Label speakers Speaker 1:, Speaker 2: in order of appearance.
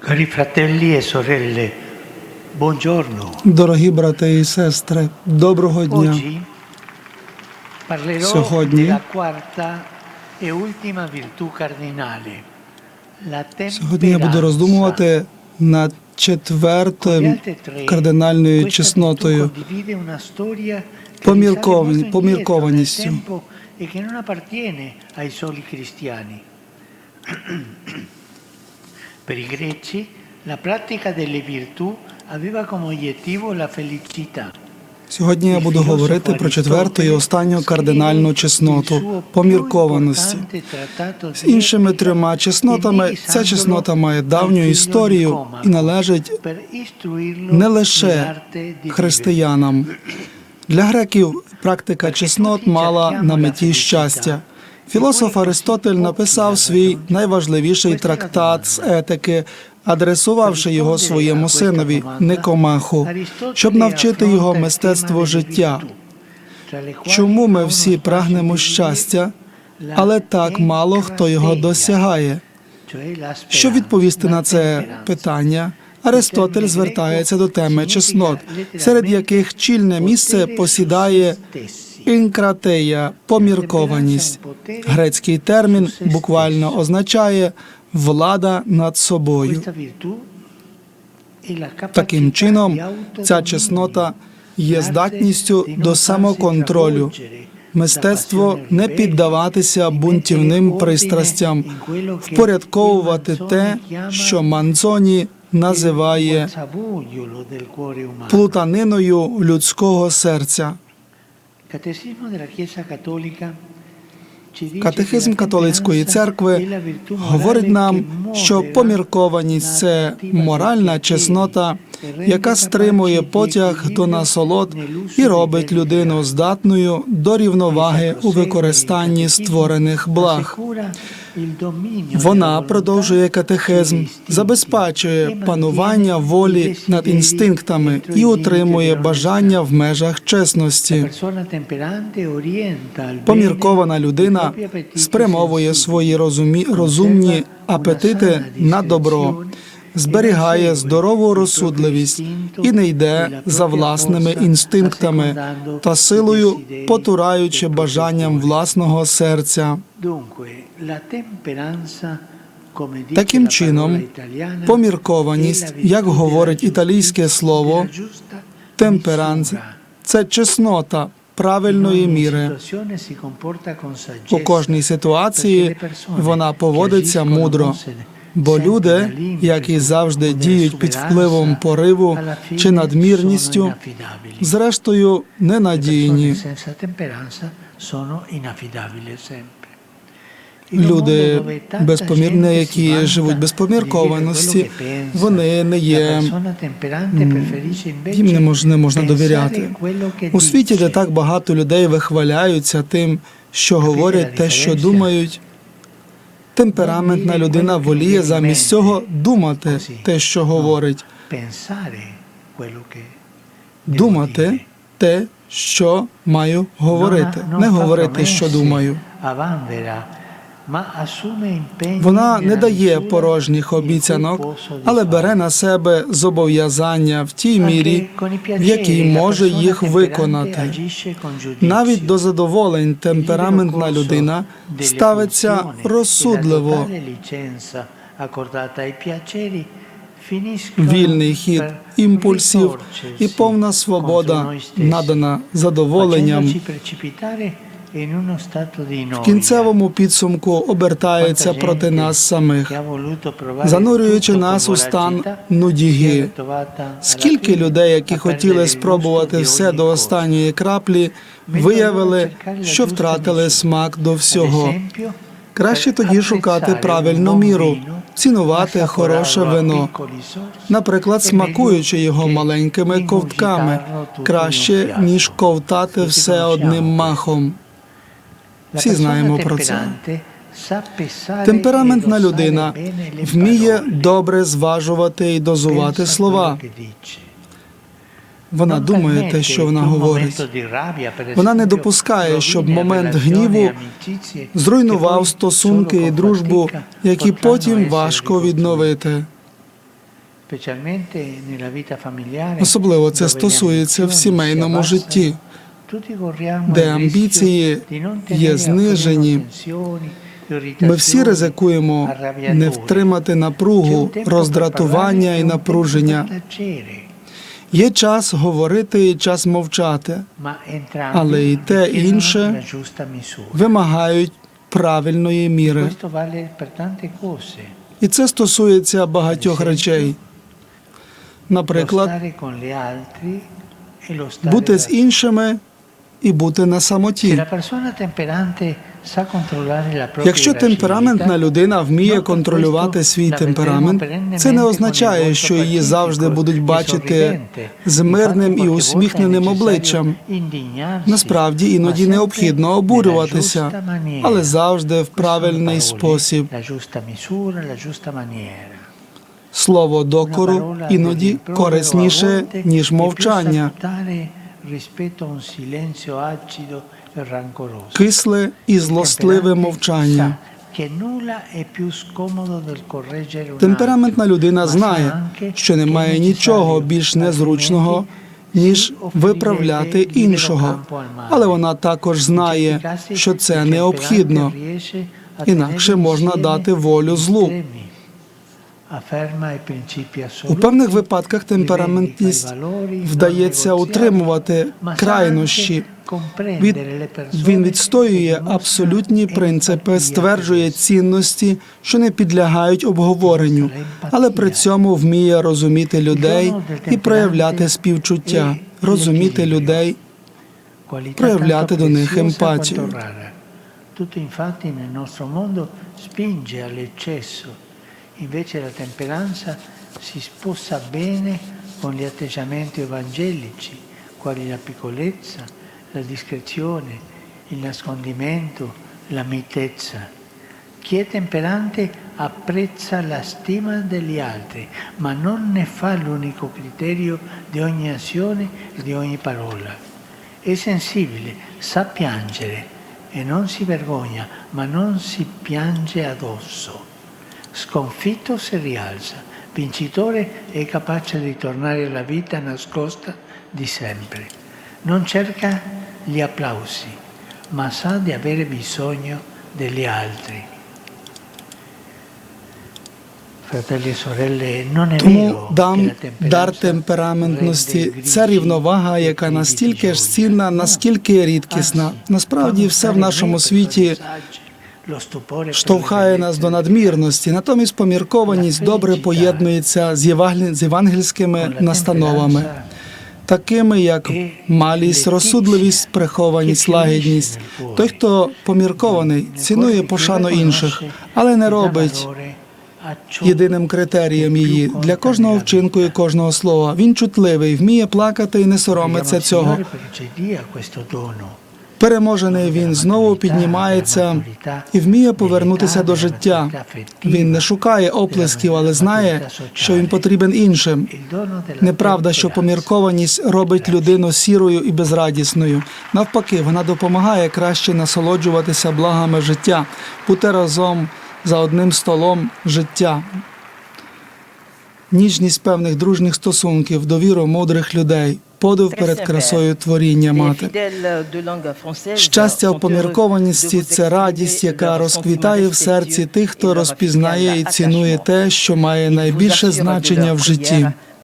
Speaker 1: Cari fratelli e sorelle, buongiorno.
Speaker 2: Дорогі брати і сестри, доброго дня.
Speaker 1: Oggi parlerò
Speaker 2: Сьогодні
Speaker 1: della quarta e ultima virtù cardinale, la
Speaker 2: Сьогодні я буду роздумувати над четвертою кардинальною чеснотою. поміркованістю.
Speaker 1: Per i greci la pratica delle virtù aveva come obiettivo la felicità.
Speaker 2: Сьогодні я буду говорити про четверту і останню кардинальну чесноту поміркованості. З іншими трьома чеснотами ця чеснота має давню історію і належить не лише християнам. Для греків практика чеснот мала на меті щастя. Філософ Аристотель написав свій найважливіший трактат з етики, адресувавши його своєму синові Никомаху, щоб навчити його мистецтво життя. Чому ми всі прагнемо щастя, але так мало хто його досягає? Щоб відповісти на це питання, Аристотель звертається до теми чеснот, серед яких чільне місце посідає інкратея, поміркованість. Грецький термін буквально означає влада над собою. Таким чином, ця чеснота є здатністю до самоконтролю. Мистецтво не піддаватися бунтівним пристрастям, впорядковувати те, що Манзоні називає плутаниною людського серця. Катехизм католицької церкви говорить нам, що поміркованість це моральна чеснота, яка стримує потяг до насолод і робить людину здатною до рівноваги у використанні створених благ. Вона продовжує катехизм, забезпечує панування волі над інстинктами і утримує бажання в межах чесності. Поміркована людина спрямовує свої розумі... розумні апетити на добро, зберігає здорову розсудливість і не йде за власними інстинктами та силою, потураючи бажанням власного серця. Таким чином, поміркованість, як говорить італійське слово, темперанс це чеснота правильної міри. У кожній ситуації вона поводиться мудро. Бо люди, як і завжди діють під впливом пориву чи надмірністю, зрештою ненадійні. Люди безпомірні, які живуть без поміркованості, вони не є їм не можна, не можна довіряти. У світі, де так багато людей вихваляються тим, що говорять, те, що думають. Темпераментна людина воліє замість цього думати те, що говорить, думати те, що маю говорити, не говорити, що думаю. Вона не дає порожніх обіцянок, але бере на себе зобов'язання в тій мірі, в якій може їх виконати. Навіть до задоволень темпераментна людина ставиться розсудливо. Вільний хід імпульсів і повна свобода надана задоволенням в кінцевому підсумку обертається проти нас самих, занурюючи нас у стан нудіги. Скільки людей, які хотіли спробувати все до останньої краплі, виявили, що втратили смак до всього. Краще тоді шукати правильну міру, цінувати хороше вино, наприклад, смакуючи його маленькими ковтками, краще ніж ковтати все одним махом. Всі знаємо про це. Темпераментна людина вміє добре зважувати і дозувати слова. Вона думає те, що вона говорить. Вона не допускає, щоб момент гніву зруйнував стосунки і дружбу, які потім важко відновити. Особливо це стосується в сімейному житті, де амбіції є знижені. Ми всі ризикуємо не втримати напругу, роздратування і
Speaker 1: e
Speaker 2: напруження. Є час говорити і час мовчати, Але і те, і інше вимагають правильної міри. І це стосується багатьох речей. Наприклад,
Speaker 1: e
Speaker 2: бути з іншими і бути на самоті. Якщо темпераментна людина вміє контролювати свій темперамент, це не означає, що її завжди будуть
Speaker 1: e
Speaker 2: бачити з мирним і усміхненим обличчям. Насправді іноді необхідно обурюватися, але завжди в правильний спосіб. Слово докору іноді корисніше, ніж мовчання. Кисле і злостливе мовчання. Темпераментна людина знає, що немає нічого більш незручного, ніж виправляти іншого, але вона також знає, що це необхідно, інакше можна дати волю злу. У певних випадках темпераментність вдається утримувати крайнощі. Від, він відстоює абсолютні принципи, стверджує цінності, що не підлягають обговоренню, але при цьому вміє розуміти людей і проявляти співчуття, розуміти людей. проявляти до них емпатію.
Speaker 1: Tutto infatti nel nostro mondo spinge all'eccesso, invece la temperanza si sposa bene con gli atteggiamenti evangelici, quali la piccolezza, la discrezione, il nascondimento, la mitezza. Chi è temperante apprezza la stima degli altri, ma non ne fa l'unico criterio di ogni azione e di ogni parola. È sensibile, sa piangere e non si vergogna, ma non si piange addosso. Sconfitto si rialza, vincitore è capace di tornare alla vita nascosta di sempre. Non cerca gli applausi, ma sa di avere bisogno degli altri. Fratelli e sorelle, non è
Speaker 2: Тому дам дар темпераментності це рівновага, яка
Speaker 1: e
Speaker 2: настільки ж цінна, наскільки рідкісна. Насправді, все в нашому світі штовхає нас до надмірності. Натомість поміркованість добре поєднується з євангельськими настановами, такими як малість, розсудливість, прихованість, лагідність. Той, хто поміркований, цінує пошану інших, але не робить єдиним критерієм її для кожного вчинку і кожного слова. Він чутливий, вміє плакати і не соромиться цього. Переможений він знову піднімається і вміє повернутися до життя. Він не шукає оплесків, але знає, що він потрібен іншим. Неправда, що поміркованість робить людину сірою і безрадісною. Навпаки, вона допомагає краще насолоджуватися благами життя, бути разом за одним столом життя. Ніжність певних дружніх стосунків, довіру мудрих людей, подив перед красою творіння мати. Щастя в поміркованості це радість, яка розквітає в серці тих, хто розпізнає і цінує те, що має найбільше значення в житті.